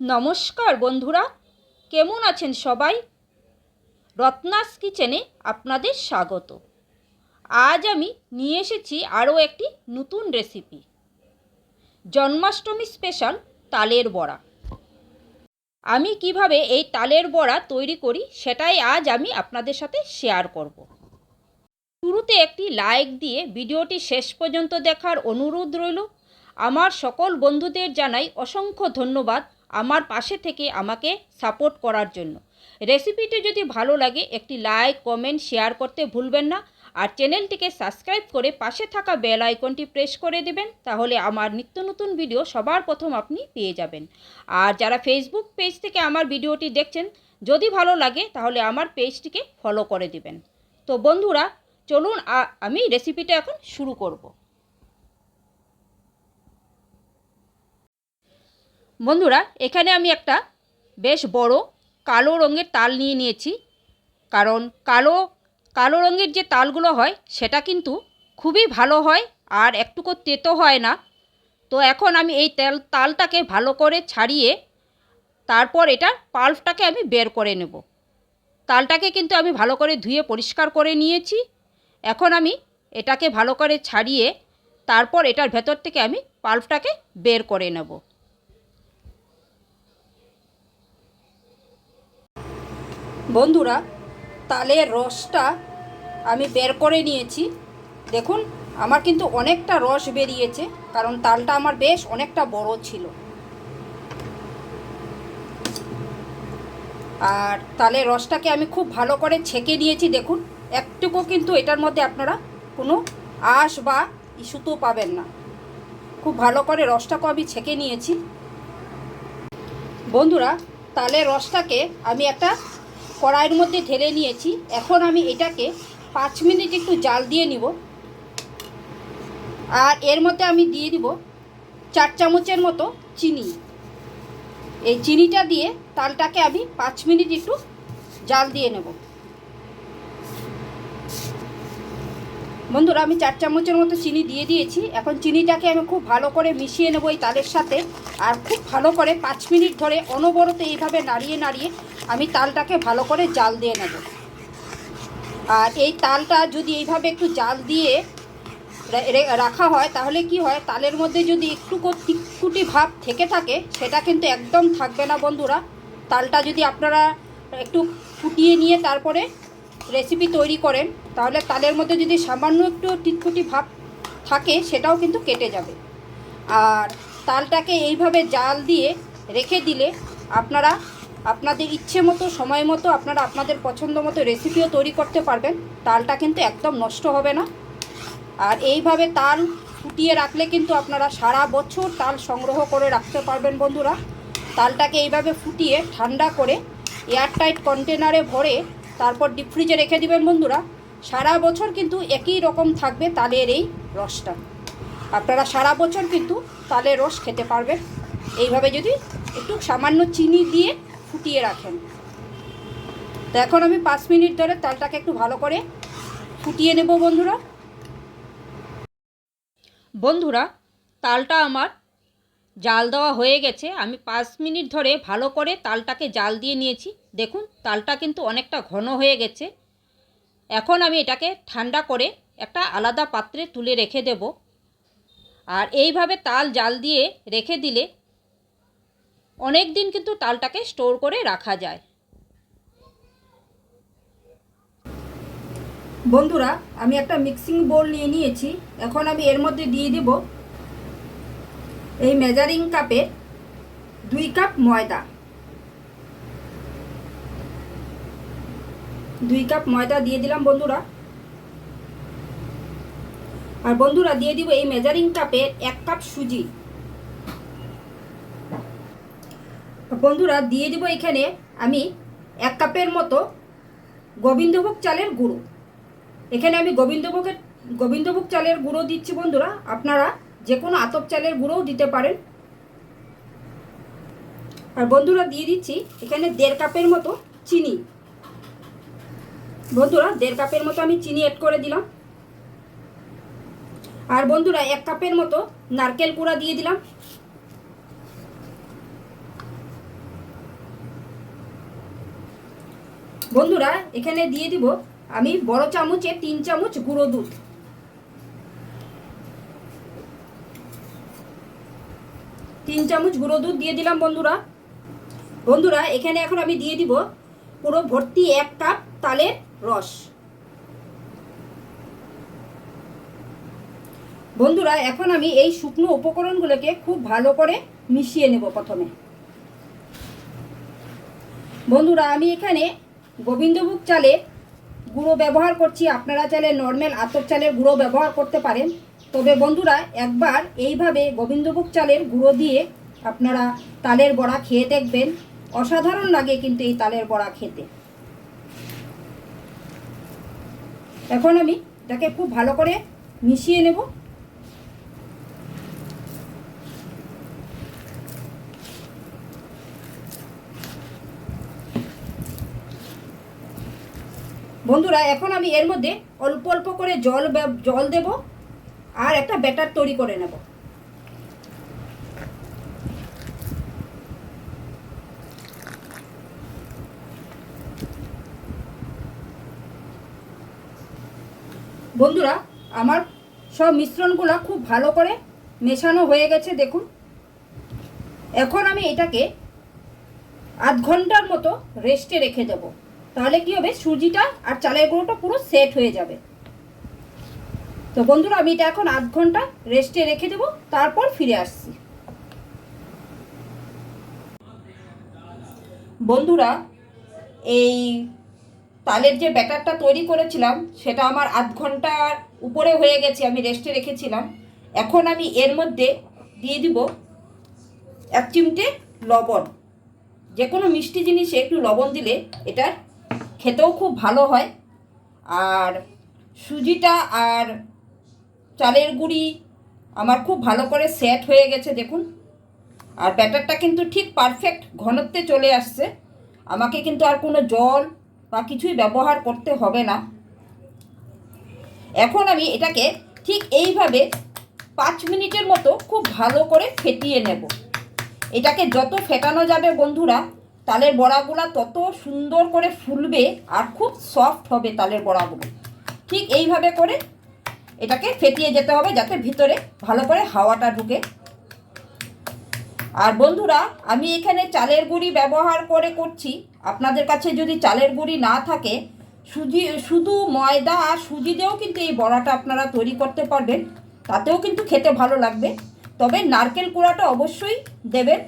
নমস্কার, বন্ধুরা। কেমন আছেন সবাই? রত্নাস কিচেনে আপনাদের স্বাগত। আজ আমি নিয়ে এসেছি আরও একটি নতুন রেসিপি। জন্মাষ্টমী স্পেশাল তালের বড়া। আমি কীভাবে এই তালের বড়া তৈরি করি সেটাই আজ আমি আপনাদের সাথে শেয়ার করব। শুরুতে একটি লাইক দিয়ে ভিডিওটি শেষ পর্যন্ত দেখার অনুরোধ রইল। আমার সকল বন্ধুদের জানাই অসংখ্য ধন্যবাদ। আমার পাশে থেকে আমাকে সাপোর্ট করার জন্য। রেসিপিটি যদি ভালো লাগে, একটি লাইক কমেন্ট শেয়ার করতে ভুলবেন না। আর চ্যানেলটিকে সাবস্ক্রাইব করে পাশে থাকা বেল আইকনটি প্রেস করে দেবেন, তাহলে আমার নিত্য নতুন ভিডিও সবার প্রথম আপনি পেয়ে যাবেন। আর যারা ফেসবুক পেজ থেকে আমার ভিডিওটি দেখছেন, যদি ভালো লাগে, তাহলে আমার পেজটিকে ফলো করে দিবেন। তো বন্ধুরা, চলুন আমি রেসিপিটা এখন শুরু করব। বন্ধুরা, এখানে আমি একটা বেশ বড় কালো রঙের তাল নিয়ে নিয়েছি। কারণ কালো কালো রঙের যে তালগুলো হয়, সেটা কিন্তু খুবই ভালো হয় আর একটুকু তেতো হয় না। তো এখন আমি এই তেল, তালটাকে ভালো করে ছাড়িয়ে তারপর এটার পাল্পটাকে আমি বের করে নেব। তালটাকে কিন্তু আমি ভালো করে ধুয়ে পরিষ্কার করে নিয়েছি। এখন আমি এটাকে ভালো করে ছাড়িয়ে তারপর এটার ভেতর থেকে আমি পাল্পটাকে বের করে নেব। বন্ধুরা, তালের রসটা আমি বের করে নিয়েছি। দেখুন, আমার কিন্তু অনেকটা রস বেরিয়েছে, কারণ তালটা আমার বেশ অনেকটা বড় ছিল। আর তালের রসটাকে আমি খুব ভালো করে ছেঁকে নিয়েছি, দেখুন। একটুকু কিন্তু এটার মধ্যে আপনারা কোনো আঁশ বা ইস্যুতেও পাবেন না। খুব ভালো করে রসটাকে আমি ছেঁকে নিয়েছি। বন্ধুরা, তালের রসটাকে আমি একটা কড়াইয়ের মধ্যে ঢেলে নিয়েছি। এখন আমি এটাকে পাঁচ মিনিট একটু জাল দিয়ে নিব। আর এর মধ্যে আমি দিয়ে দিব চার চামচের মতো চিনি। এই চিনিটা দিয়ে তালটাকে আমি পাঁচ মিনিট একটু জাল দিয়ে নেব। বন্ধুরা, আমি চার চামচের মতো চিনি দিয়ে দিয়েছি। এখন চিনিটাকে আমি খুব ভালো করে মিশিয়ে নেব এই তালের সাথে। আর খুব ভালো করে পাঁচ মিনিট ধরে অনবরত এইভাবে নাড়িয়ে নাড়িয়ে আমি তালটাকে ভালো করে জাল দিয়ে নেব। আর এই তালটা যদি এইভাবে একটু জাল দিয়ে রাখা হয়, তাহলে কি হয়, তালের মধ্যে যদি একটু টিকুটি ভাব থেকে থাকে, সেটা কিন্তু একদম থাকবে না বন্ধুরা। তালটা যদি আপনারা একটু ফুটিয়ে নিয়ে তারপরে রেসিপি তৈরি করেন তাহলে তালের মধ্যে যদি সামান্য একটু টিটকুটি ভাব থাকে, সেটাও কিন্তু কেটে যাবে। আর তালটাকে এইভাবে জাল দিয়ে রেখে দিলে আপনারা আপনাদের ইচ্ছে মতো, সময় মতো, আপনারা আপনাদের পছন্দ মতো রেসিপিও তৈরি করতে পারবেন। তালটা কিন্তু একদম নষ্ট হবে না। আর এইভাবে তাল ফুটিয়ে রাখলে কিন্তু আপনারা সারা বছর তাল সংগ্রহ করে রাখতে পারবেন বন্ধুরা। তালটাকে এইভাবে ফুটিয়ে ঠান্ডা করে এয়ারটাইট কন্টেনারে ভরে তারপর ডিপ ফ্রিজে রেখে দিবেন বন্ধুরা। সারা বছর কিন্তু একই রকম থাকবে তালের এই রসটা। আপনারা সারা বছর কিন্তু তালের রস খেতে পারবেন। এইভাবে যদি একটু সামান্য চিনি দিয়ে ফুটিয়ে রাখেন। তো এখন আমি পাঁচ মিনিট ধরে তালটাকে একটু ভালো করে ফুটিয়ে নেব বন্ধুরা। বন্ধুরা, তালটা আমার জাল দেওয়া হয়ে গেছে। আমি পাঁচ মিনিট ধরে ভালো করে তালটাকে জাল দিয়ে নিয়েছি। দেখুন, তালটা কিন্তু অনেকটা ঘন হয়ে গেছে। এখন আমি এটাকে ঠান্ডা করে একটা আলাদা পাত্রে তুলে রেখে দেব। আর এইভাবে তাল জাল দিয়ে রেখে দিলে অনেক দিন কিন্তু তালটাকে স্টোর করে রাখা যায়। বন্ধুরা, আমি একটা মিক্সিং বোল নিয়ে নিয়েছি। এখন আমি এর মধ্যে দিয়ে দেব এই মেজারিং কাপে দুই কাপ ময়দা। দুই কাপ ময়দা দিয়ে দিলাম বন্ধুরা। আর বন্ধুরা, দিয়ে দিব এই মেজারিং কাপে এক কাপ সুজি। বন্ধুরা, দিয়ে দিব এখানে আমি এক কাপের মতো গোবিন্দভোগ চালের গুঁড়ো। এখানে আমি গোবিন্দভোগের, গোবিন্দভোগ চালের গুঁড়ো দিচ্ছি বন্ধুরা। আপনারা যে কোনো আতপ চালের গুঁড়োও দিতে পারেন। আর বন্ধুরা, দিয়ে দিচ্ছি এখানে দেড় কাপের মতো চিনি। বন্ধুরা, দেড় কাপের মতো আমি চিনি অ্যাড করে দিলাম। আর বন্ধুরা, এক কাপের মতো নারকেল কুড়া দিয়ে দিলাম। বন্ধুরা, এখানে দিয়ে দিব আমি বড় চামচে তিন চামচ গুঁড়ো দুধ। তিন চামচ গুঁড়ো দুধ দিয়ে দিলাম বন্ধুরা। বন্ধুরা, এখানে এখন আমি দিয়ে দিব পুরো ভর্তি এক কাপ তালের রস। বন্ধুরা, এখন আমি এই শুকনো উপকরণগুলোকে খুব ভালো করে মিশিয়ে নেব প্রথমে। বন্ধুরা, আমি এখানে গোবিন্দভোগ চালের গুঁড়ো ব্যবহার করছি। আপনারা চাইলে নর্মাল আতপ চালের গুঁড়ো ব্যবহার করতে পারেন। তবে বন্ধুরা, একবার এইভাবে গোবিন্দভোগ চালের গুঁড়ো দিয়ে আপনারা তালের বড়া খেয়ে দেখবেন। অসাধারণ লাগে কিন্তু এই তালের বড়া খেতে। এখন আমি এটাকে খুব ভালো করে মিশিয়ে নেব। বন্ধুরা, এখন আমি এর মধ্যে অল্প অল্প করে জল জল দেব আর একটা ব্যাটার তৈরি করে নেব। বন্ধুরা, আমার সব মিশ্রণগুলো খুব ভালো করে মেশানো হয়ে গেছে, দেখুন। এখন আমি এটাকে আধ ঘণ্টার মতো রেস্টে রেখে দেব। তাহলে কি হবে, সুজিটা আর চালের গুঁড়োটা পুরো সেট হয়ে যাবে। তো বন্ধুরা, আমি এটা এখন আধ ঘণ্টা রেস্টে রেখে দেব, তারপর ফিরে আসছি। বন্ধুরা, এই তালের যে ব্যাটারটা তৈরি করেছিলাম, সেটা আমার আধ ঘণ্টার উপরে হয়ে গেছে, আমি রেস্টে রেখেছিলাম। এখন আমি এর মধ্যে দিয়ে দিব এক চিমটে লবণ। যে কোনো মিষ্টি জিনিসে একটু লবণ দিলে এটার খেতেও খুব ভালো হয়। আর সুজিটা আর চালের গুঁড়ি আমার খুব ভালো করে সেট হয়ে গেছে, দেখুন। আর ব্যাটারটা কিন্তু ঠিক পারফেক্ট ঘনত্বে চলে আসছে। আমাকে কিন্তু আর কোনো জল বা কিছুই ব্যবহার করতে হবে না। এখন আমি এটাকে ঠিক এইভাবে পাঁচ মিনিটের মতো খুব ভালো করে ফেটিয়ে নেব। এটাকে যত ফেটানো যাবে বন্ধুরা, তালের বড়াগুলো তত সুন্দর করে ফুলবে আর খুব সফট হবে তালের বড়াগুলো। ঠিক এইভাবে করে এটাকে ফেটিয়ে যেতে হবে যাতে ভিতরে ভালো করে হাওয়াটা ঢুকে। আর বন্ধুরা, আমি এখানে চালের গুঁড়ি ব্যবহার করে করছি। আপনাদের কাছে যদি চালের গুঁড়ি না থাকে, সুজি, শুধু ময়দা আর সুজি দিয়েও কিন্তু এই বড়াটা আপনারা তৈরি করতে পারবেন। তাতেও কিন্তু খেতে ভালো লাগবে। তবে নারকেল কুড়াটা অবশ্যই দেবেন।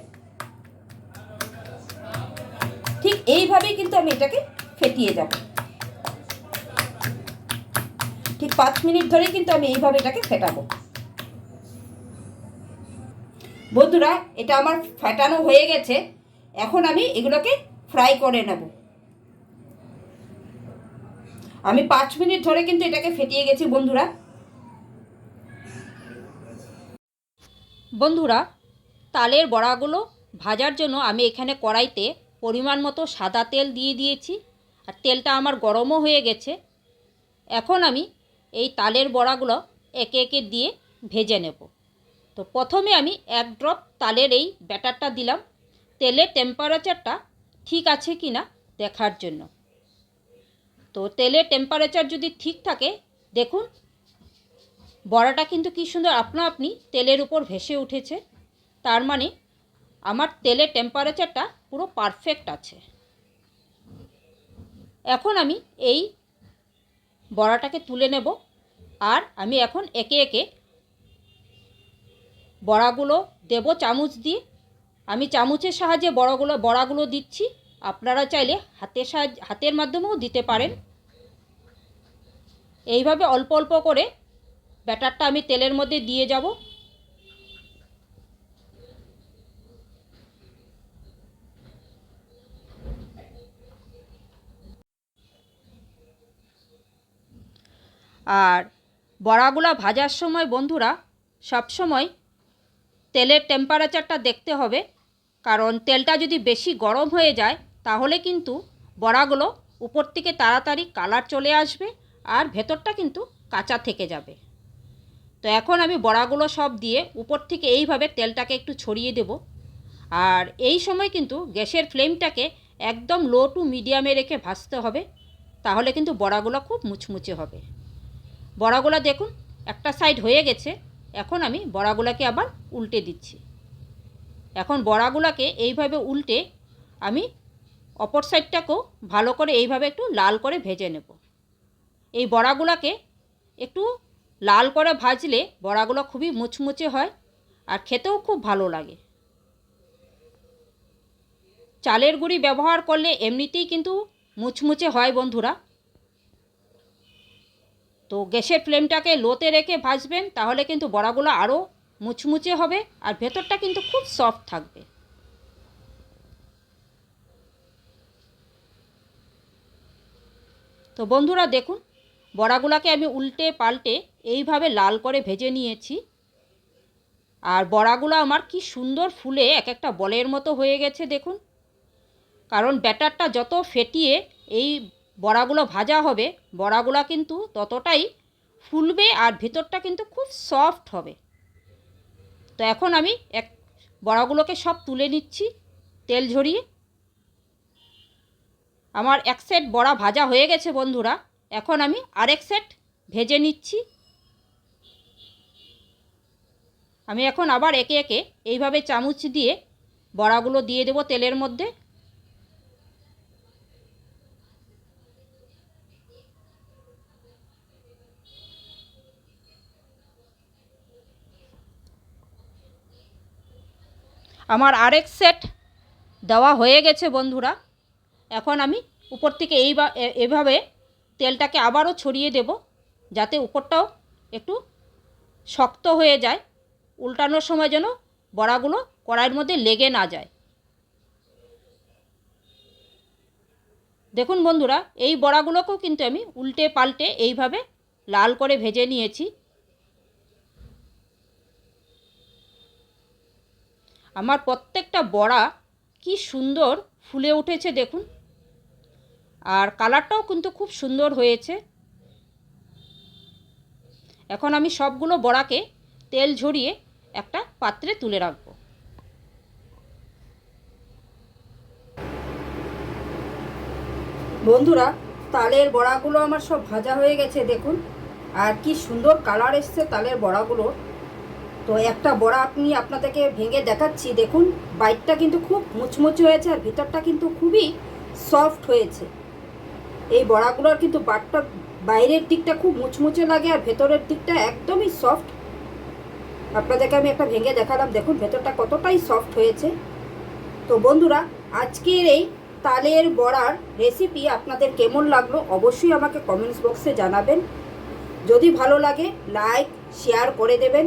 ঠিক এইভাবেই কিন্তু আমি এটাকে ফেটিয়ে যাব। ঠিক পাঁচ মিনিট ধরেই কিন্তু আমি এইভাবে এটাকে ফেটাবো। বন্ধুরা, এটা আমার ফেটানো হয়ে গেছে। এখন আমি এগুলোকে ফ্রাই করে নেব। আমি পাঁচ মিনিট ধরে কিন্তু এটাকে ফেটিয়ে গেছি, বন্ধুরা। বন্ধুরা, তালের বড়াগুলো ভাজার জন্য আমি এখানে কড়াইতে পরিমাণ মতো সাদা তেল দিয়ে দিয়েছি। আর তেলটা আমার গরমও হয়ে গেছে। এখন আমি এই তালের বড়াগুলো একে একে দিয়ে ভেজে নেব। তো প্রথমে আমি এক ড্রপ তালের এই ব্যাটারটা দিলাম। তেলের টেম্পারেচারটা ঠিক আছে কি না দেখার জন্য। তো তেলের টেম্পারেচার যদি ঠিক থাকে, দেখুন, বড়াটা কিন্তু কী সুন্দর আপনা আপনি তেলের উপর ভেসে উঠেছে। তার মানে আমার তেলের টেম্পারেচারটা পুরো পারফেক্ট আছে। এখন আমি এই বড়াটাকে তুলে নেব। আর আমি এখন একে একে বড়াগুলো দেব, চামচ দিয়ে আমি চামচের সাহায্যে বড়গুলো, বড়াগুলো দিচ্ছি। আপনারা চাইলে হাতের সাহায্য, হাতের মাধ্যমেও দিতে পারেন। এইভাবে অল্প অল্প করে ব্যাটারটা আমি তেলের মধ্যে দিয়ে যাব। আর বড়াগুলা ভাজার সময় বন্ধুরা সবসময় তেলের টেম্পারেচারটা দেখতে হবে। কারণ তেলটা যদি বেশি গরম হয়ে যায়, তাহলে কিন্তু বড়াগুলো উপর থেকে তাড়াতাড়ি কালার চলে আসবে আর ভেতরটা কিন্তু কাঁচা থেকে যাবে। তো এখন আমি বড়াগুলো সব দিয়ে উপর থেকে এইভাবে তেলটাকে একটু ছড়িয়ে দেব। আর এই সময় কিন্তু গ্যাসের ফ্লেমটাকে একদম লো টু মিডিয়ামে রেখে ভাজতে হবে, তাহলে কিন্তু বড়াগুলো খুব মুচমুচে হবে। বড়াগুলো দেখুন, একটা সাইড হয়ে গেছে। এখন আমি বড়াগুলোকে আবার উল্টে দিচ্ছি। এখন বড়াগুলোকে এইভাবে উল্টে আমি অপর সাইডটাকেও ভালো করে এইভাবে একটু লাল করে ভেজে নেব। এই বড়াগুলোকে একটু লাল করে ভাজলে বড়াগুলো খুবই মুচমুচে হয় আর খেতেও খুব ভালো লাগে। চালের গুঁড়ি ব্যবহার করলে এমনিতেই কিন্তু মুচমুচে হয় বন্ধুরা। তো গ্যাসের ফ্লেমটাকে লোতে রেখে ভাজবেন, তাহলে কিন্তু বড়াগুলো আরও মুচমুচে হবে আর ভেতরটা কিন্তু খুব সফট থাকবে। তো বন্ধুরা দেখুন, বড়াগুলোকে আমি উল্টে পাল্টে এইভাবে লাল করে ভেজে নিয়েছি। আর বড়াগুলো আমার কি সুন্দর ফুলে এক একটা বলের মতো হয়ে গেছে দেখুন। কারণ ব্যাটারটা যত ফেটিয়ে এই বড়াগুলো ভাজা হবে, বড়াগুলো কিন্তু ততটাই ফুলবে আর ভিতরটা কিন্তু খুব সফট হবে। তো এখন আমি এক বড়াগুলোকে সব তুলে নিচ্ছি, তেল ঝরিয়ে। আমার এক সেট বড়া ভাজা হয়ে গেছে বন্ধুরা, এখন আমি আরেক সেট ভেজে নিচ্ছি। আমি এখন আবার একে একে এইভাবে চামচ দিয়ে বড়াগুলো দিয়ে দেবো তেলের মধ্যে। আমার আরেক সেট দেওয়া হয়ে গেছে বন্ধুরা। এখন আমি উপর থেকে এই এভাবে তেলটাকে আবারও ছড়িয়ে দেব, যাতে উপরটাও একটু শক্ত হয়ে যায়। উল্টানোর সময় যেন বড়াগুলো কড়াইয়ের মধ্যে লেগে না যায়। দেখুন বন্ধুরা, এই বড়াগুলোকেও কিন্তু আমি উল্টে পাল্টে এইভাবে লাল করে ভেজে নিয়েছি। আমার প্রত্যেকটা বড়া কি সুন্দর ফুলে উঠেছে দেখুন। আর কালারটাও কিন্তু খুব সুন্দর হয়েছে। এখন আমি সবগুলো বড়াকে তেল ঝরিয়ে একটা পাত্রে তুলে রাখব। বন্ধুরা, তালের বড়াগুলো আমার সব ভাজা হয়ে গেছে দেখুন। আর কি সুন্দর কালার এসছে তালের বড়াগুলো তো একটা বড়া আপনি আপনাদেরকে ভেঙে দেখাচ্ছি, দেখুন। বাইটটা কিন্তু খুব মুচমুচে হয়েছে আর ভিতরটা কিন্তু খুবই সফট হয়েছে। এই বড়াগুলোর কিন্তু বাটটা বাইরের দিকটা খুব মুচমুচে লাগে আর ভেতরের দিকটা একদমই সফট। আপনাদেরকে আমি একটা ভেঙে দেখালাম, দেখুন ভেতরটা কতটাই সফট হয়েছে। তো বন্ধুরা, আজকের এই তালের বড়ার রেসিপি আপনাদের কেমন লাগল অবশ্যই আমাকে কমেন্টস বক্সে জানাবেন। যদি ভালো লাগে লাইক শেয়ার করে দেবেন।